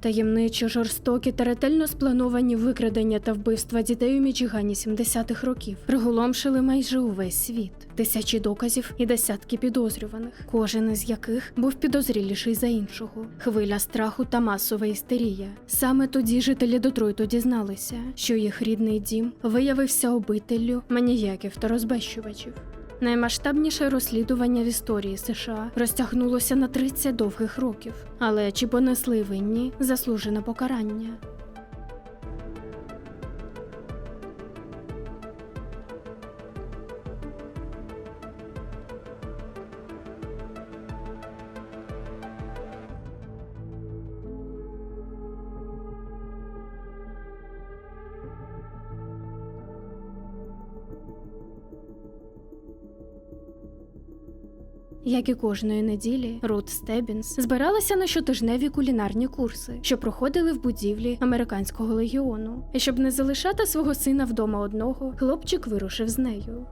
Таємничі, жорстокі та ретельно сплановані викрадення та вбивства дітей у Мічигані 70-х років приголомшили майже увесь світ. Тисячі доказів і десятки підозрюваних, кожен із яких був підозріліший за іншого. Хвиля страху та масова істерія. Саме тоді жителі Детройту дізналися, що їх рідний дім виявився обителлю маніяків та розбещувачів. Наймасштабніше розслідування в історії США розтягнулося на 30 довгих років, але чи понесли винні заслужене покарання? Як і кожної неділі, Рут Стебінс збиралася на щотижневі кулінарні курси, що проходили в будівлі американського легіону. І щоб не залишати свого сина вдома одного, хлопчик вирушив з нею.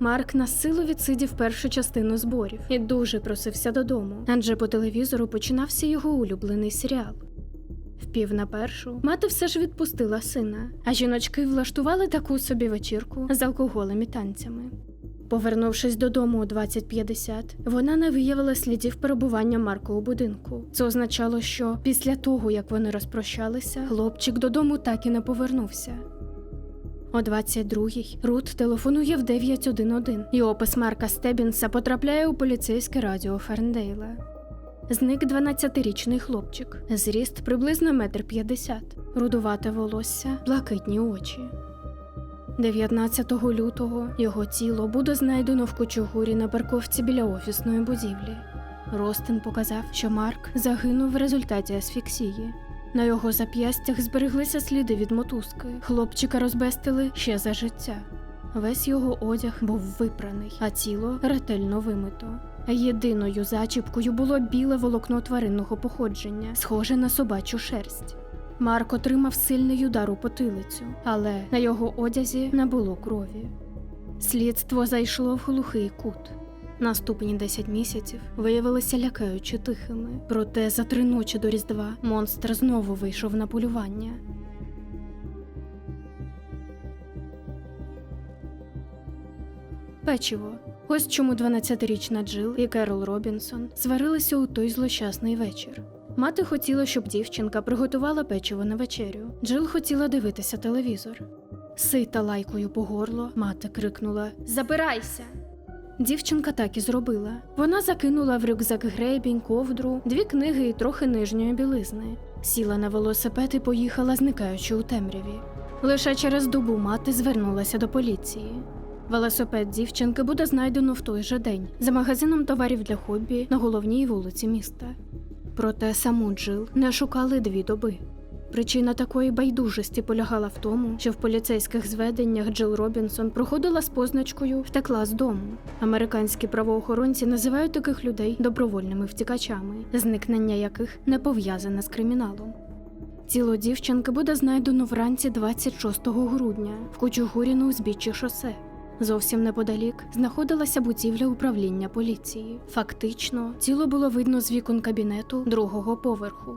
Марк на силу відсидів першу частину зборів і дуже просився додому, адже по телевізору починався його улюблений серіал. В пів на першу мати все ж відпустила сина, а жіночки влаштували таку собі вечірку з алкоголем і танцями. Повернувшись додому о 20.50, вона не виявила слідів перебування Марка у будинку. Це означало, що після того, як вони розпрощалися, хлопчик додому так і не повернувся. О 22-й Рут телефонує в 911, і опис Марка Стебінса потрапляє у поліцейське радіо Ферндейла. Зник 12-річний хлопчик, зріст приблизно метр п'ятдесят, рудувате волосся, блакитні очі. 19 лютого його тіло буде знайдено в кучугурі на парковці біля офісної будівлі. Ростин показав, що Марк загинув в результаті асфіксії. На його зап'ястях збереглися сліди від мотузки. Хлопчика розбестили ще за життя. Весь його одяг був випраний, а тіло ретельно вимито. Єдиною зачіпкою було біле волокно тваринного походження, схоже на собачу шерсть. Марк отримав сильний удар у потилицю, але на його одязі не було крові. Слідство зайшло в глухий кут. Наступні 10 місяців виявилися лякаючи тихими. Проте за три ночі до Різдва монстр знову вийшов на полювання. Печиво. Ось чому 12-річна Джил і Керол Робінсон сварилися у той злощасний вечір. Мати хотіла, щоб дівчинка приготувала печиво на вечерю. Джил хотіла дивитися телевізор. Сита лайкою по горло, мати крикнула Забирайся! Дівчинка так і зробила. Вона закинула в рюкзак гребінь, ковдру, дві книги і трохи нижньої білизни. Сіла на велосипед і поїхала, зникаючи у темряві. Лише через добу мати звернулася до поліції. Велосипед дівчинки буде знайдено в той же день за магазином товарів для хобі на головній вулиці міста. Проте саму Джил не шукали дві доби. Причина такої байдужості полягала в тому, що в поліцейських зведеннях Джил Робінсон проходила з позначкою Втекла з дому. Американські правоохоронці називають таких людей добровольними втікачами, зникнення яких не пов'язане з криміналом. Тіло дівчинки буде знайдено вранці 26 грудня в Кучугурі на узбіччі шосе. Зовсім неподалік знаходилася будівля управління поліції. Фактично, тіло було видно з вікон кабінету другого поверху.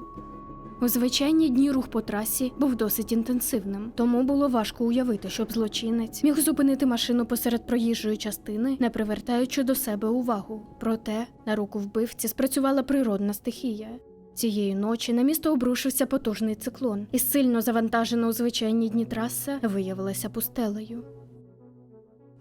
У звичайні дні рух по трасі був досить інтенсивним, тому було важко уявити, щоб злочинець міг зупинити машину посеред проїжджої частини, не привертаючи до себе увагу. Проте на руку вбивці спрацювала природна стихія. Цієї ночі на місто обрушився потужний циклон, і сильно завантажена у звичайні дні траса виявилася пустелею.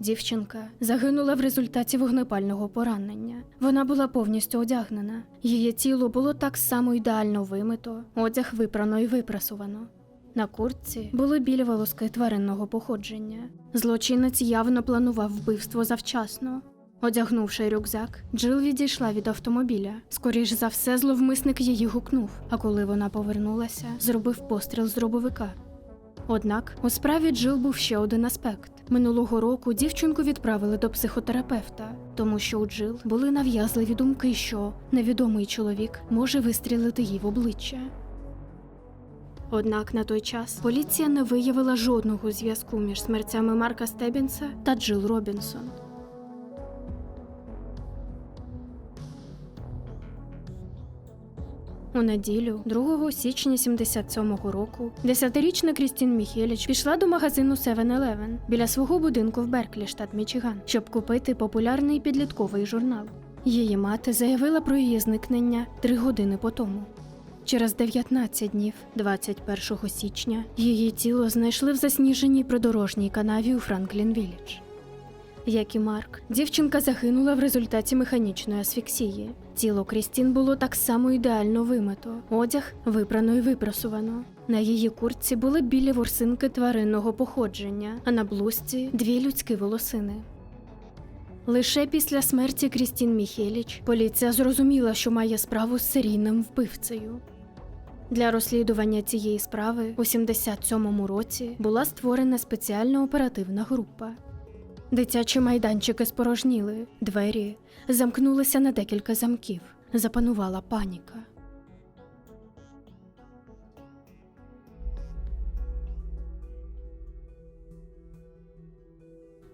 Дівчинка загинула в результаті вогнепального поранення. Вона була повністю одягнена. Її тіло було так само ідеально вимито, одяг випрано і випрасувано. На куртці були білі волоски тваринного походження. Злочинець явно планував вбивство завчасно. Одягнувши рюкзак, Джил відійшла від автомобіля. Скоріш за все, зловмисник її гукнув, а коли вона повернулася, зробив постріл з дробовика. Однак у справі Джил був ще один аспект. Минулого року дівчинку відправили до психотерапевта, тому що у Джил були нав'язливі думки, що невідомий чоловік може вистрілити їй в обличчя. Однак на той час поліція не виявила жодного зв'язку між смертями Марка Стебінса та Джил Робінсон. У неділю, 2 січня 77-го року, 10-річна Крістін Міхеліч пішла до магазину 7-Eleven біля свого будинку в Берклі, штат Мічиган, щоб купити популярний підлітковий журнал. Її мати заявила про її зникнення три години по тому. Через 19 днів, 21 січня, її тіло знайшли в засніженій придорожній канаві у Франклін Віллідж. Як і Марк, дівчинка загинула в результаті механічної асфіксії. Тіло Крістін було так само ідеально вимито, одяг випрано і випрасувано. На її куртці були білі ворсинки тваринного походження, а на блузці дві людські волосини. Лише після смерті Крістін Міхеліч поліція зрозуміла, що має справу з серійним вбивцею. Для розслідування цієї справи у 77-му році була створена спеціальна оперативна група. Дитячі майданчики спорожніли, двері замкнулися на декілька замків. Запанувала паніка.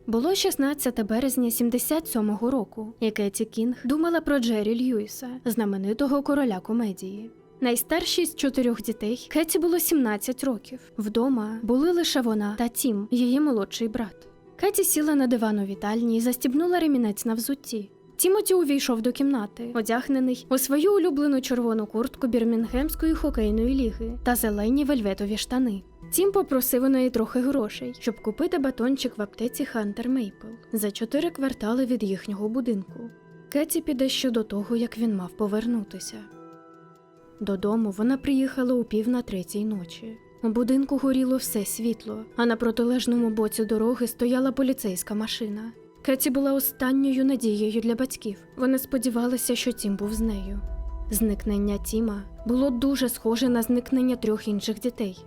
Було 16 березня 77-го року, і Кеті Кінг думала про Джері Льюіса, знаменитого короля комедії. Найстаршій з чотирьох дітей Кеті було 17 років. Вдома були лише вона та Тім, її молодший брат. Кеті сіла на диван у вітальні і застібнула ремінець на взутті. Тімоті увійшов до кімнати, одягнений у свою улюблену червону куртку Бірмінгемської хокейної ліги та зелені вельветові штани. Тім попросив у неї трохи грошей, щоб купити батончик в аптеці Хантер Мейпл за чотири квартали від їхнього будинку. Кеті піде ще до того, як він мав повернутися. Додому вона приїхала у пів на третій ночі. У будинку горіло все світло, а на протилежному боці дороги стояла поліцейська машина. Кеті була останньою надією для батьків. Вони сподівалися, що Тім був з нею. Зникнення Тіма було дуже схоже на зникнення трьох інших дітей.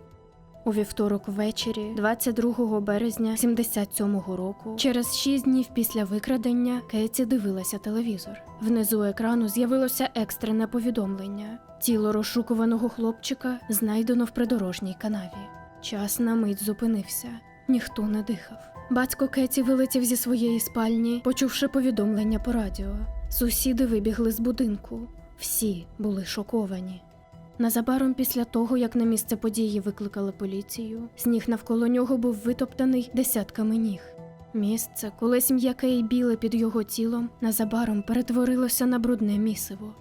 У вівторок ввечері, 22 березня 77-го року, через шість днів після викрадення, Кеті дивилася телевізор. Внизу екрану з'явилося екстрене повідомлення. Тіло розшукуваного хлопчика знайдено в придорожній канаві. Час на мить зупинився. Ніхто не дихав. Батько Кеті вилетів зі своєї спальні, почувши повідомлення по радіо. Сусіди вибігли з будинку. Всі були шоковані. Незабаром після того, як на місце події викликали поліцію, сніг навколо нього був витоптаний десятками ніг. Місце, колись м'яке і біле під його тілом, незабаром перетворилося на брудне місиво.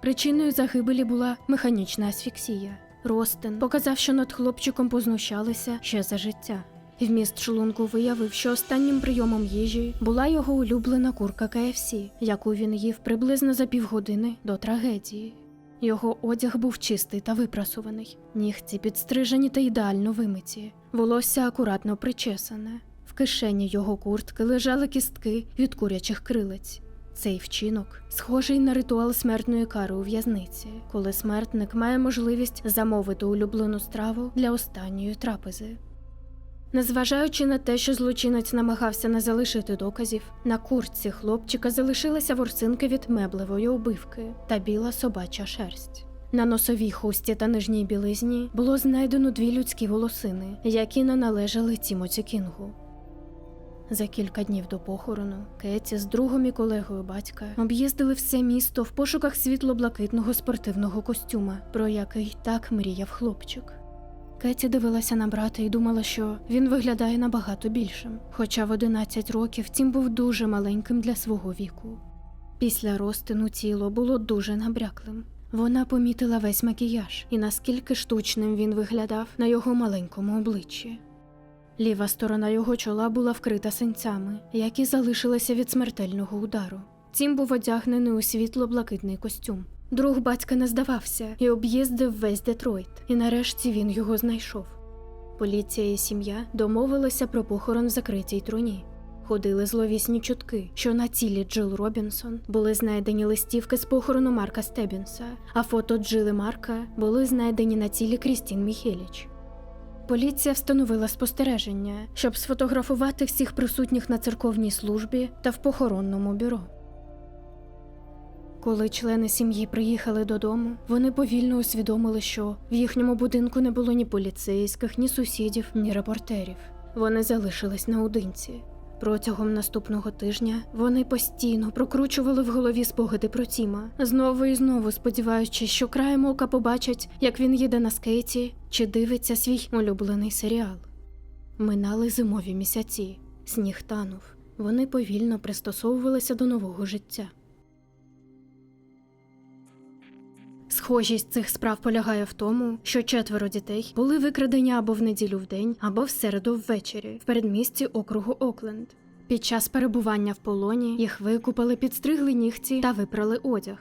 Причиною загибелі була механічна асфіксія. Ростен показав, що над хлопчиком познущалися ще за життя. Вміст шлунку виявив, що останнім прийомом їжі була його улюблена курка KFC, яку він їв приблизно за півгодини до трагедії. Його одяг був чистий та випрасуваний, нігті підстрижені та ідеально вимиті, волосся акуратно причесане. В кишені його куртки лежали кістки від курячих крилиць. Цей вчинок схожий на ритуал смертної кари у в'язниці, коли смертник має можливість замовити улюблену страву для останньої трапези. Незважаючи на те, що злочинець намагався не залишити доказів, на куртці хлопчика залишилися ворсинки від меблевої убивки та біла собача шерсть. На носовій хусті та нижній білизні було знайдено дві людські волосини, які не належали Тімоті Кінгу. За кілька днів до похорону Кеті з другом і колегою батька об'їздили все місто в пошуках світло-блакитного спортивного костюма, про який так мріяв хлопчик. Кеті дивилася на брата і думала, що він виглядає набагато більшим, хоча в 11 років Тім був дуже маленьким для свого віку. Після розтину тіло було дуже набряклим. Вона помітила весь макіяж і наскільки штучним він виглядав на його маленькому обличчі. Ліва сторона його чола була вкрита синцями, які залишилися від смертельного удару. Тім був одягнений у світло-блакитний костюм. Друг батька не здавався і об'їздив весь Детройт, і нарешті він його знайшов. Поліція і сім'я домовилися про похорон в закритій труні. Ходили зловісні чутки, що на тілі Джил Робінсон були знайдені листівки з похорону Марка Стебінса, а фото Джили Марка були знайдені на тілі Крістін Міхеліч. Поліція встановила спостереження, щоб сфотографувати всіх присутніх на церковній службі та в похоронному бюро. Коли члени сім'ї приїхали додому, вони повільно усвідомили, що в їхньому будинку не було ні поліцейських, ні сусідів, ні репортерів. Вони залишились наодинці. Протягом наступного тижня вони постійно прокручували в голові спогади про Тіма, знову і знову сподіваючись, що краєм ока побачать, як він їде на скейті чи дивиться свій улюблений серіал. Минали зимові місяці, сніг танув. Вони повільно пристосовувалися до нового життя. Схожість цих справ полягає в тому, що четверо дітей були викрадені або в неділю в день, або в середу ввечері в передмісті округу Окленд. Під час перебування в полоні їх викупали, підстригли нігті та випрали одяг.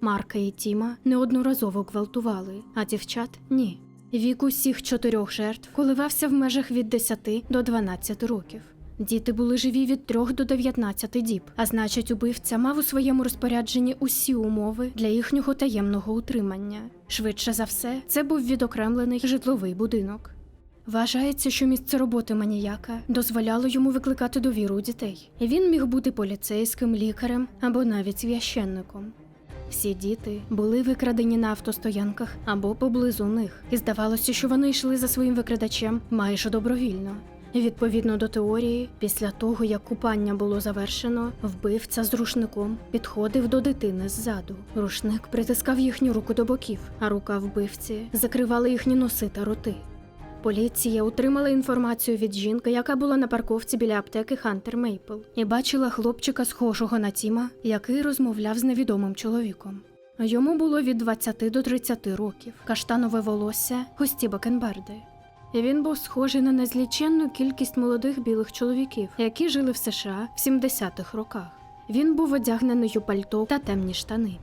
Марка і Тіма неодноразово гвалтували, а дівчат ні. Вік усіх чотирьох жертв коливався в межах від 10 до 12 років. Діти були живі від 3 до 19 діб, а значить, убивця мав у своєму розпорядженні усі умови для їхнього таємного утримання. Швидше за все, це був відокремлений житловий будинок. Вважається, що місце роботи маніяка дозволяло йому викликати довіру у дітей. Він міг бути поліцейським, лікарем або навіть священником. Всі діти були викрадені на автостоянках або поблизу них, і здавалося, що вони йшли за своїм викрадачем майже добровільно. Відповідно до теорії, після того як купання було завершено, вбивця з рушником підходив до дитини ззаду. Рушник притискав їхню руку до боків, а рука вбивці закривала їхні носи та роти. Поліція отримала інформацію від жінки, яка була на парковці біля аптеки Хантер Мейпл, і бачила хлопчика, схожого на Тіма, який розмовляв з невідомим чоловіком. Йому було від 20 до 30 років, каштанове волосся, густі бакенбарди. Він був схожий на незліченну кількість молодих білих чоловіків, які жили в США в 70-х роках. Він був одягнений у пальто та темні штани.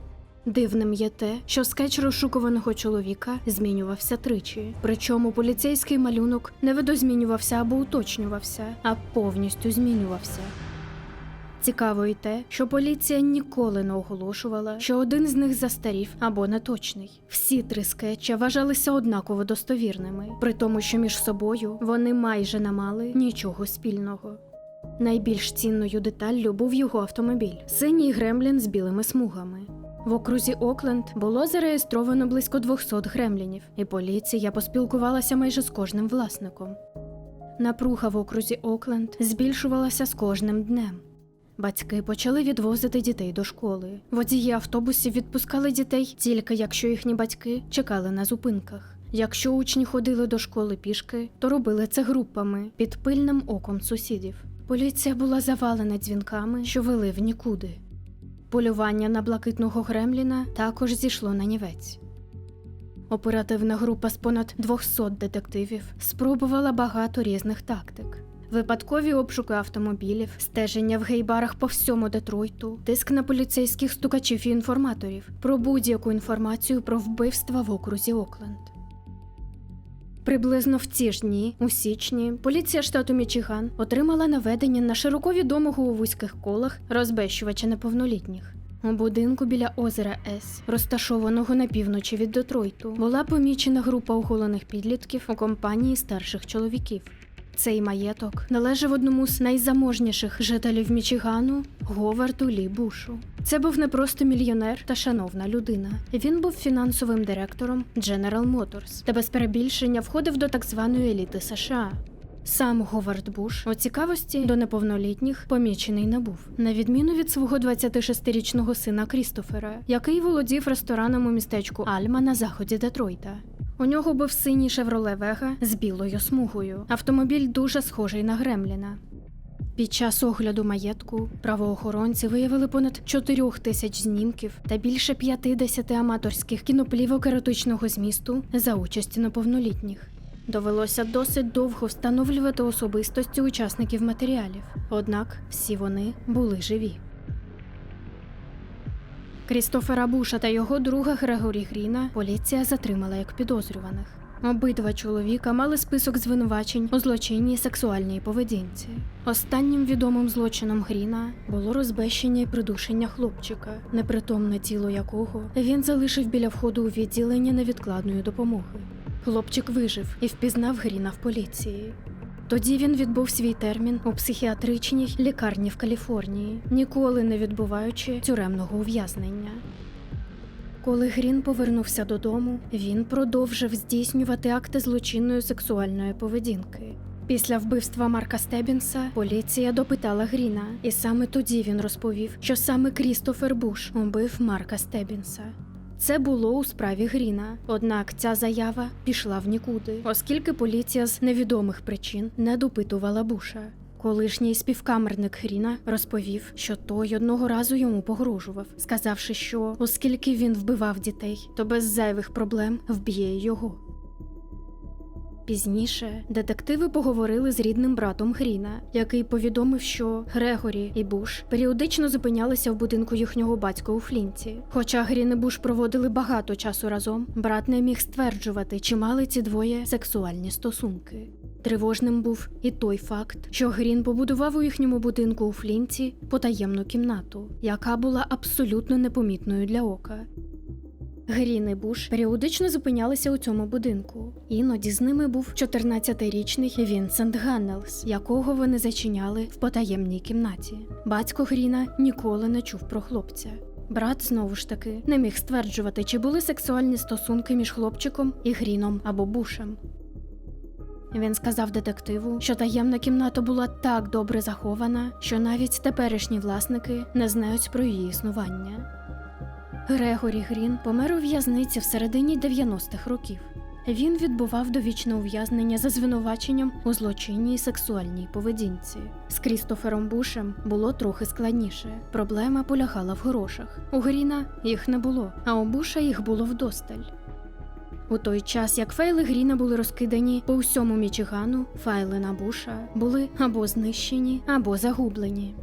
Дивним є те, що скетч розшукуваного чоловіка змінювався тричі. Причому поліцейський малюнок не видозмінювався або уточнювався, а повністю змінювався. Цікаво й те, що поліція ніколи не оголошувала, що один з них застарів або неточний. Всі три скетчі вважалися однаково достовірними, при тому, що між собою вони майже не мали нічого спільного. Найбільш цінною деталлю був його автомобіль синій гремлін з білими смугами. В окрузі Окленд було зареєстровано близько 200 гремлінів, і поліція поспілкувалася майже з кожним власником. Напруга в окрузі Окленд збільшувалася з кожним днем. Батьки почали відвозити дітей до школи. Водії автобусів відпускали дітей тільки якщо їхні батьки чекали на зупинках. Якщо учні ходили до школи пішки, то робили це групами під пильним оком сусідів. Поліція була завалена дзвінками, що вели в нікуди. Полювання на блакитного Гремліна також зійшло на нівець. Оперативна група з понад 200 детективів спробувала багато різних тактик. Випадкові обшуки автомобілів, стеження в гейбарах по всьому Детройту, тиск на поліцейських стукачів і інформаторів про будь-яку інформацію про вбивства в окрузі Окленд. Приблизно в ці ж дні, у січні, поліція штату Мічиган отримала наведення на широко відомого у вузьких колах розбещувача неповнолітніх. У будинку біля озера С, розташованого на півночі від Детройту, була помічена група оголених підлітків у компанії старших чоловіків. Цей маєток належав одному з найзаможніших жителів Мічигану Говарду Лі Бушу. Це був не просто мільйонер та шановна людина. Він був фінансовим директором General Motors та без перебільшення входив до так званої еліти США. Сам Говард Буш у цікавості до неповнолітніх помічений не був, на відміну від свого 26-річного сина Крістофера, який володів рестораном у містечку Альма на заході Детройта. У нього був синій Шевроле Вега з білою смугою. Автомобіль дуже схожий на Гремліна. Під час огляду маєтку правоохоронці виявили понад 4 тисяч знімків та більше 50 аматорських кіноплівок еротичного змісту за участі неповнолітніх. Довелося досить довго встановлювати особистості учасників матеріалів, однак всі вони були живі. Крістофера Буша та його друга Грегорі Гріна поліція затримала як підозрюваних. Обидва чоловіка мали список звинувачень у злочинній сексуальній поведінці. Останнім відомим злочином Гріна було розбещення і придушення хлопчика, непритомне тіло якого він залишив біля входу у відділення невідкладної допомоги. Хлопчик вижив і впізнав Гріна в поліції. Тоді він відбув свій термін у психіатричній лікарні в Каліфорнії, ніколи не відбуваючи тюремного ув'язнення. Коли Грін повернувся додому, він продовжив здійснювати акти злочинної сексуальної поведінки. Після вбивства Марка Стебінса поліція допитала Гріна, і саме тоді він розповів, що саме Крістофер Буш убив Марка Стебінса. Це було у справі Гріна, однак ця заява пішла в нікуди, оскільки поліція з невідомих причин не допитувала Буша. Колишній співкамерник Гріна розповів, що той одного разу йому погрожував, сказавши, що оскільки він вбивав дітей, то без зайвих проблем вб'є його. Пізніше детективи поговорили з рідним братом Гріна, який повідомив, що Грегорі і Буш періодично зупинялися в будинку їхнього батька у Флінці. Хоча Грін і Буш проводили багато часу разом, брат не міг стверджувати, чи мали ці двоє сексуальні стосунки. Тривожним був і той факт, що Грін побудував у їхньому будинку у Флінці потаємну кімнату, яка була абсолютно непомітною для ока. Грін і Буш періодично зупинялися у цьому будинку. Іноді з ними був 14-річний Вінсент Ганнелс, якого вони зачиняли в потаємній кімнаті. Батько Гріна ніколи не чув про хлопця. Брат знову ж таки не міг стверджувати, чи були сексуальні стосунки між хлопчиком і Гріном або Бушем. Він сказав детективу, що таємна кімната була так добре захована, що навіть теперішні власники не знають про її існування. Грегорі Грін помер у в'язниці в середині 90-х років. Він відбував довічне ув'язнення за звинуваченням у злочинній сексуальній поведінці. З Крістофером Бушем було трохи складніше. Проблема полягала в грошах. У Гріна їх не було, а у Буша їх було вдосталь. У той час, як файли Гріна були розкидані по всьому Мічигану, файли на Буша були або знищені, або загублені.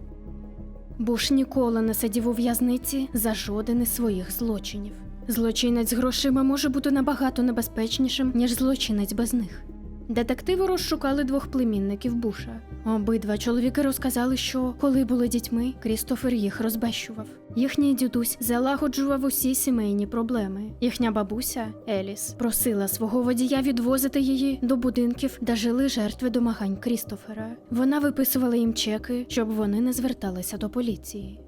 Буш ніколи не сидів у в'язниці за жоден із своїх злочинів. Злочинець з грошима може бути набагато небезпечнішим, ніж злочинець без них. Детективи розшукали двох племінників Буша. Обидва чоловіки розказали, що коли були дітьми, Крістофер їх розбещував. Їхній дідусь залагоджував усі сімейні проблеми. Їхня бабуся Еліс просила свого водія відвозити її до будинків, де жили жертви домагань Крістофера. Вона виписувала їм чеки, щоб вони не зверталися до поліції.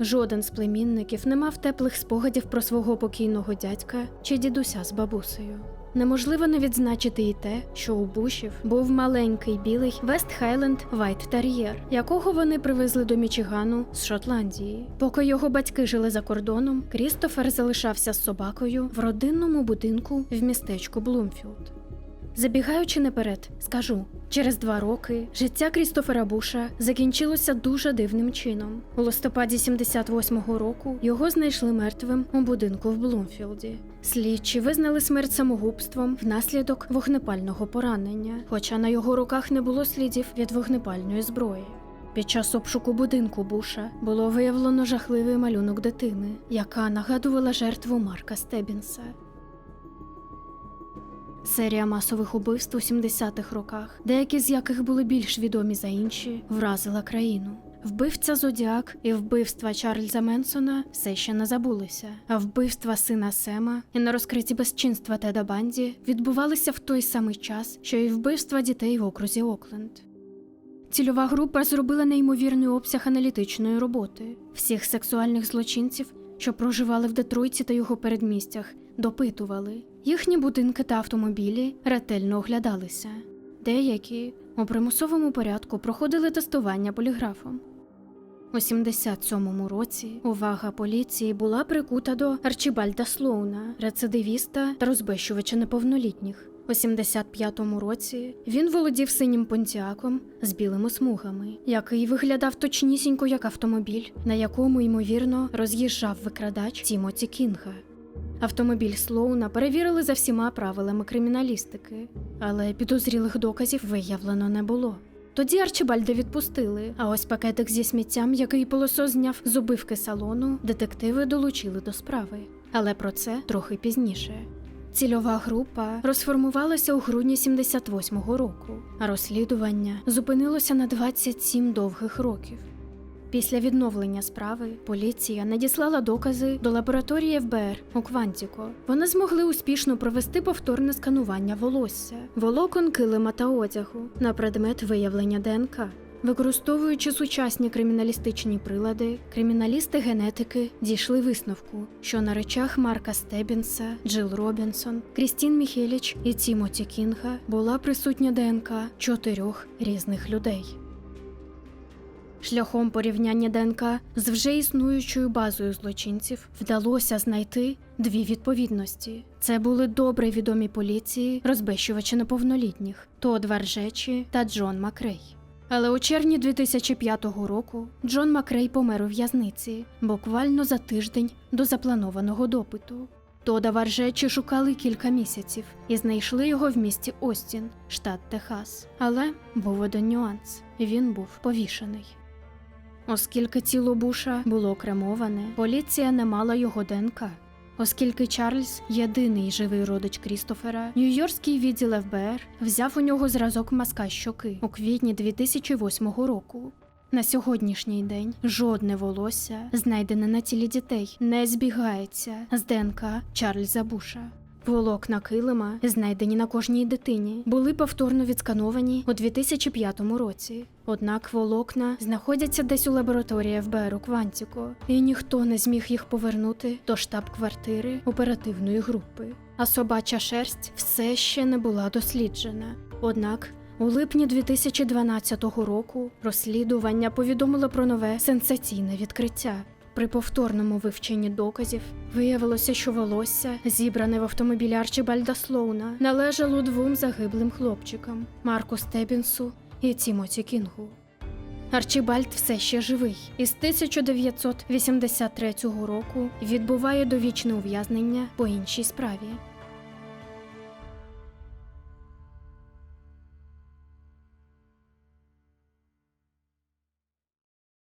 Жоден з племінників не мав теплих спогадів про свого покійного дядька чи дідуся з бабусею. Неможливо не відзначити і те, що у Бушів був маленький білий Вест Хайленд Вайт Тар'єр, якого вони привезли до Мічигану з Шотландії. Поки його батьки жили за кордоном, Крістофер залишався з собакою в родинному будинку в містечку Блумфілд. Забігаючи наперед, скажу, через два роки життя Крістофера Буша закінчилося дуже дивним чином. У листопаді 78-го року його знайшли мертвим у будинку в Блумфілді. Слідчі визнали смерть самогубством внаслідок вогнепального поранення, хоча на його руках не було слідів від вогнепальної зброї. Під час обшуку будинку Буша було виявлено жахливий малюнок дитини, яка нагадувала жертву Марка Стебінса. Серія масових убивств у 70-х роках, деякі з яких були більш відомі за інші, вразила країну. Вбивця Зодіак і вбивства Чарльза Менсона все ще не забулися, а вбивства сина Сема і нерозкриті безчинства Теда Банді відбувалися в той самий час, що і вбивства дітей в окрузі Окленд. Цільова група зробила неймовірний обсяг аналітичної роботи. Всіх сексуальних злочинців, що проживали в Детройті та його передмістях, допитували. Їхні будинки та автомобілі ретельно оглядалися. Деякі у примусовому порядку проходили тестування поліграфом. У 77-му році увага поліції була прикута до Арчібальда Слоуна, рецидивіста та розбещувача неповнолітніх. У 75-му році він володів синім понтіаком з білими смугами, який виглядав точнісінько як автомобіль, на якому ймовірно роз'їжджав викрадач Тімоті Кінга. Автомобіль Слоуна перевірили за всіма правилами криміналістики, але підозрілих доказів виявлено не було. Тоді Арчибальда відпустили, а ось пакетик зі сміттям, який полосо зняв з убивки салону, детективи долучили до справи. Але про це трохи пізніше. Цільова група розформувалася у грудні 78-го року, а розслідування зупинилося на 27 довгих років. Після відновлення справи поліція надіслала докази до лабораторії ФБР у Квантіко. Вони змогли успішно провести повторне сканування волосся, волокон килима та одягу на предмет виявлення ДНК. Використовуючи сучасні криміналістичні прилади, криміналісти генетики дійшли висновку, що на речах Марка Стебінса, Джил Робінсон, Крістін Міхеліч і Тімоті Кінга була присутня ДНК чотирьох різних людей. Шляхом порівняння ДНК з вже існуючою базою злочинців вдалося знайти дві відповідності. Це були добре відомі поліції розбещувачі неповнолітніх Тодд Варжечі та Джон Макрей. Але у червні 2005 року Джон Макрей помер у в'язниці буквально за тиждень до запланованого допиту. Тода Варжечі шукали кілька місяців і знайшли його в місті Остін, штат Техас. Але був один нюанс: він був повішений. Оскільки тіло Буша було кремоване, поліція не мала його ДНК. Оскільки Чарльз єдиний живий родич Крістофера, Нью-Йоркський відділ ФБР взяв у нього зразок маска щоки у квітні 2008 року. На сьогоднішній день жодне волосся, знайдене на тілі дітей, не збігається з ДНК Чарльза Буша. Волокна килима, знайдені на кожній дитині, були повторно відскановані у 2005 році. Однак волокна знаходяться десь у лабораторії ФБР у Квантіко, і ніхто не зміг їх повернути до штаб-квартири оперативної групи. А собача шерсть все ще не була досліджена. Однак у липні 2012 року розслідування повідомило про нове сенсаційне відкриття. При повторному вивченні доказів виявилося, що волосся, зібране в автомобілі Арчібальда Слоуна, належало двом загиблим хлопчикам Марку Стебінсу і Тімоті Кінгу. Арчібальд все ще живий і з 1983 року відбуває довічне ув'язнення по іншій справі.